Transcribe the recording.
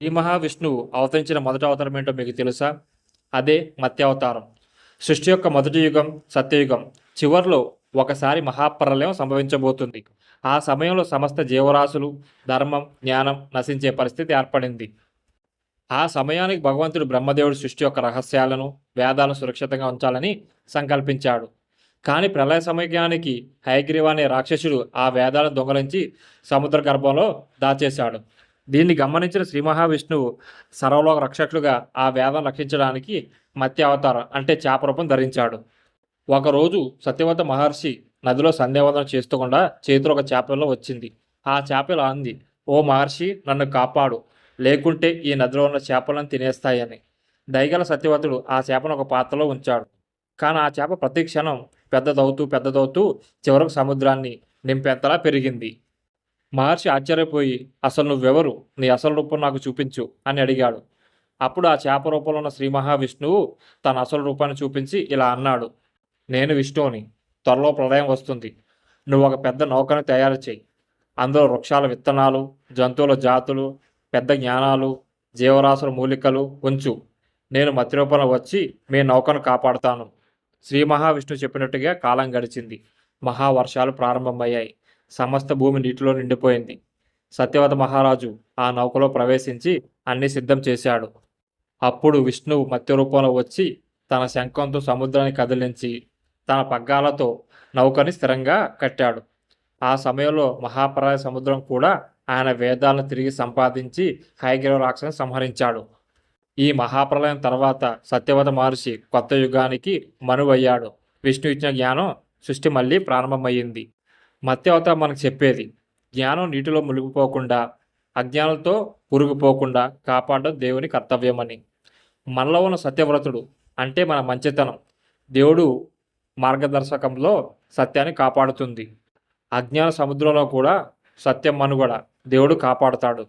శ్రీ మహావిష్ణువు అవతరించిన మొదటి అవతారం ఏంటో మీకు తెలుసా? అదే మత్స్యావతారం సృష్టి యొక్క మొదటి యుగం సత్యయుగం. చివరిలో ఒకసారి మహాప్రలయం సంభవించబోతుంది. ఆ సమయంలో సమస్త జీవరాశులు ధర్మం జ్ఞానం నశించే పరిస్థితి ఏర్పడింది. ఆ సమయానికి భగవంతుడు బ్రహ్మదేవుడు సృష్టి యొక్క రహస్యాలను వేదాలను సురక్షితంగా ఉంచాలని సంకల్పించాడు. కానీ ప్రళయ సమయానికి హైగ్రీవ అనే రాక్షసుడు ఆ వేదాలను దొంగలించి సముద్ర గర్భంలో దాచేశాడు. దీన్ని గమనించిన శ్రీ మహావిష్ణువు సర్వలోక రక్షకులుగా ఆ వేదం రక్షించడానికి మత్య అవతారం అంటే చేప రూపం ధరించాడు. ఒకరోజు సత్యవత మహర్షి నదిలో సంధ్యావందనం చేస్తకుండా చేతిలో ఒక చేపలో వచ్చింది. ఆ చేపలు అంది ఓ మహర్షి నన్ను కాపాడు. లేకుంటే ఈ నదిలో ఉన్న చేపలను తినేస్తాయని. దయగల సత్యవతుడు ఆ చేపను ఒక పాత్రలో ఉంచాడు. కానీ ఆ చేప ప్రతి క్షణం పెద్దదవుతూ పెద్దదవుతూ చివరకు సముద్రాన్ని నింపేంతలా పెరిగింది. మహర్షి ఆశ్చర్యపోయి అసలు నువ్వెవరు? నీ అసలు రూపం నాకు చూపించు అని అడిగాడు. అప్పుడు ఆ చేప రూపంలో ఉన్న శ్రీ మహావిష్ణువు తన అసలు రూపాన్ని చూపించి ఇలా అన్నాడు. నేను విష్ణువుని. త్వరలో ప్రళయం వస్తుంది. నువ్వు ఒక పెద్ద నౌకను తయారు చేయి అందులో వృక్షాల విత్తనాలు జంతువుల జాతులు పెద్ద జ్ఞానాలు జీవరాశుల మూలికలు ఉంచు. నేను మత్స్య వచ్చి మీ నౌకను కాపాడుతాను. శ్రీ మహావిష్ణువు చెప్పినట్టుగా కాలం గడిచింది. మహావర్షాలు ప్రారంభమయ్యాయి. సమస్త భూమి నీటిలో నిండిపోయింది. సత్యవత మహారాజు ఆ నౌకలో ప్రవేశించి అన్ని సిద్ధం చేశాడు. అప్పుడు విష్ణువు మత్స్య రూపంలో వచ్చి తన శంఖంతో సముద్రాన్ని కదిలించి తన పగ్గాలతో నౌకని స్థిరంగా కట్టాడు. ఆ సమయంలో మహాపరాయ సముద్రం కూడా ఆయన వేదాలను తిరిగి సంపాదించి హైగ్రీవ రాక్షసుని సంహరించాడు. ఈ మహాప్రలయం తర్వాత సత్యవత మహర్షి కొత్త యుగానికి మనువయ్యాడు. విష్ణు ఇచ్చిన జ్ఞానం సృష్టి మళ్ళీ ప్రారంభమయ్యింది. మత్యవత మనకు చెప్పేది. జ్ఞానం నీటిలో మునిగిపోకుండా అజ్ఞానంతో పురుగుపోకుండా కాపాడడం దేవుని కర్తవ్యమని. మనలో ఉన్న సత్యవ్రతుడు అంటే మన మంచితనం. దేవుడు మార్గదర్శకంలో సత్యాన్ని కాపాడుతుంది. అజ్ఞాన సముద్రంలో కూడా సత్యం మనుగడ దేవుడు కాపాడుతాడు.